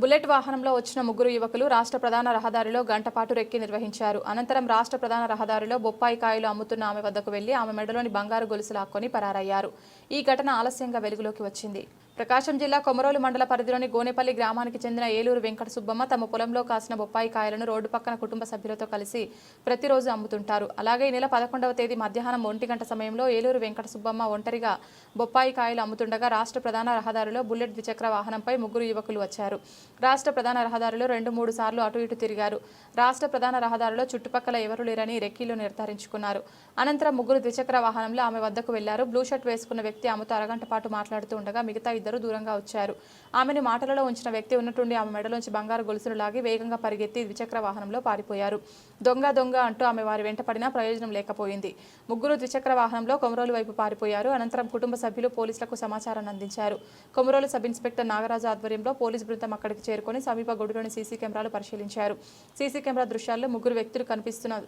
Bullet వాహనంలో వచ్చిన ముగ్గురు యువకులు రాష్ట్ర ప్రధాన రహదారిలో గంటపాటు రెక్కి నిర్వహించారు. అనంతరం రాష్ట్ర ప్రధాన రహదారిలో బొప్పాయి కాయలు అమ్ముతున్న ఆమె వద్దకు వెళ్ళి ఆమె మెడలోని బంగారు గొలుసు లాక్కొని పరారయ్యారు. ఈ ఘటన ఆలస్యంగా వెలుగులోకి వచ్చింది. ప్రకాశం జిల్లా కొమరోలు మండల పరిధిలోని గోనేపల్లి గ్రామానికి చెందిన ఏలూరు వెంకట సుబ్బమ్మ తమ పొలంలో కాసిన బొప్పాయి కాయలను రోడ్డు పక్కన కుటుంబ సభ్యులతో కలిసి ప్రతిరోజు అమ్ముతుంటారు. అలాగే ఈ నెల పదకొండవ తేదీ మధ్యాహ్నం ఒంటి గంట సమయంలో ఏలూరు వెంకట సుబ్బమ్మ ఒంటరిగా బొప్పాయి కాయలు అమ్ముతుండగా రాష్ట్ర ప్రధాన రహదారిలో బుల్లెట్ ద్విచక్ర వాహనంపై ముగ్గురు యువకులు వచ్చారు. రాష్ట్ర ప్రధాన రహదారిలో రెండు మూడు సార్లు అటు ఇటు తిరిగారు. రాష్ట్ర ప్రధాన రహదారిలో చుట్టుపక్కల ఎవరూ లేరని రెక్కీలు నిర్ధారించుకున్నారు. అనంతరం ముగ్గురు ద్విచక్ర వాహనంలో ఆమె వద్దకు వెళ్ళారు. బ్లూ షర్ట్ వేసుకున్న వ్యక్తి ఆమెతో అరగంట పాటు మాట్లాడుతూ ఉండగా మిగతా ఇద్దరు దూరంగా వచ్చారు. ఆమెను మాటలలో ఉంచిన వ్యక్తి ఉన్నట్టుండి ఆమె మెడలోంచి బంగారు గొలుసులు లాగి వేగంగా పరిగెత్తి ద్విచక్ర వాహనంలో పారిపోయారు. దొంగ దొంగ అంటూ ఆమె వారి వెంట పడినా ప్రయోజనం లేకపోయింది. ముగ్గురు ద్విచక్ర వాహనంలో కొమరోలు వైపు పారిపోయారు. అనంతరం కుటుంబ సభ్యులు పోలీసులకు సమాచారాన్ని అందించారు. కొమరోలు సబ్ ఇన్స్పెక్టర్ నాగరాజు ఆధ్వర్యంలో పోలీస్ బృందం అక్కడికి చేరుకొని సమీప గుడిలోని సీసీ కెమెరాలు పరిశీలించారు. సీసీ కెమెరా దృశ్యాల్లో ముగ్గురు వ్యక్తులు కనిపిస్తున్న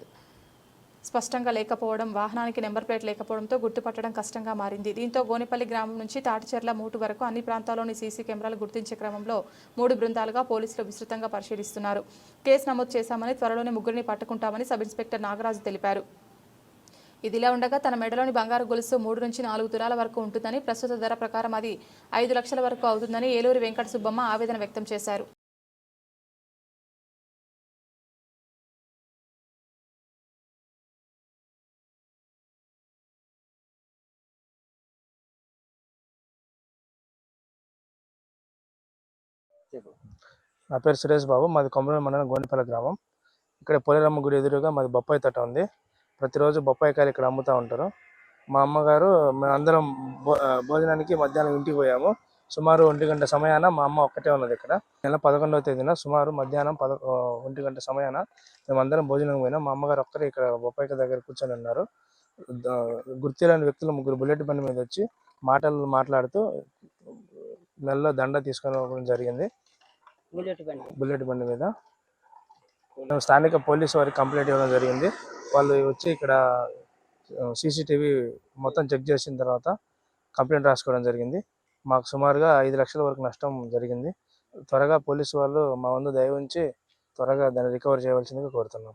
స్పష్టంగా లేకపోవడం వాహనానికి నెంబర్ ప్లేట్ లేకపోవడంతో గుర్తుపట్టడం కష్టంగా మారింది. దీంతో గోనిపల్లి గ్రామం నుంచి తాటిచెర్ల మూటు వరకు అన్ని ప్రాంతాల్లోని సీసీ కెమెరాలు గుర్తించే క్రమంలో మూడు బృందాలుగా పోలీసులు విస్తృతంగా పరిశీలిస్తున్నారు. కేసు నమోదు చేశామని త్వరలోనే ముగ్గురిని పట్టుకుంటామని సబ్ ఇన్స్పెక్టర్ నాగరాజు తెలిపారు. ఇదిలా ఉండగా తన మెడలోని బంగారు గొలుసు మూడు నుంచి నాలుగు తులాల వరకు ఉంటుందని ప్రస్తుత ధర ప్రకారం అది ఐదు లక్షల వరకు అవుతుందని ఏలూరు వెంకట సుబ్బమ్మ ఆవేదన వ్యక్తం చేశారు. నా పేరు సురేష్ బాబు మాది కొమరం మండలం గోనిపల్లి గ్రామం. ఇక్కడ పోలేరమ్మ గుడి ఎదురుగా మాది బొప్పాయి తోట ఉంది. ప్రతిరోజు బొప్పాయి కాయలు ఇక్కడ అమ్ముతూ ఉంటారు. మా అమ్మగారు మేమందరం భోజనానికి మధ్యాహ్నం ఇంటికి పోయాము. సుమారు ఒంటి గంట సమయాన మా అమ్మ ఒక్కటే ఉన్నది ఇక్కడ. నెల పదకొండవ తేదీన సుమారు మధ్యాహ్నం పద ఒంటి గంట సమయాన మేమందరం భోజనం పోయినాం మా అమ్మగారు ఒక్కరే ఇక్కడ బొప్పాయిక దగ్గర కూర్చొని ఉన్నారు. గుర్తులేని వ్యక్తులు ముగ్గురు బుల్లెట్ బండి మీద వచ్చి మాటలు మాట్లాడుతూ నెలలో దండ తీసుకొని పోవడం జరిగింది. బుల్లెట్ బండి. బుల్లెట్ బండి మీద. స్థానిక పోలీసు వారికి కంప్లైంట్ ఇవ్వడం జరిగింది. వాళ్ళు వచ్చి ఇక్కడ సీసీటీవీ మొత్తం చెక్ చేసిన తర్వాత కంప్లైంట్ రాసుకోవడం జరిగింది. మాకు సుమారుగా ఐదు లక్షల వరకు నష్టం జరిగింది. త్వరగా పోలీసు వాళ్ళు మా వంతు దయ ఉంచి త్వరగా దాన్ని రికవర్ చేయవలసిందిగా కోరుతున్నాం.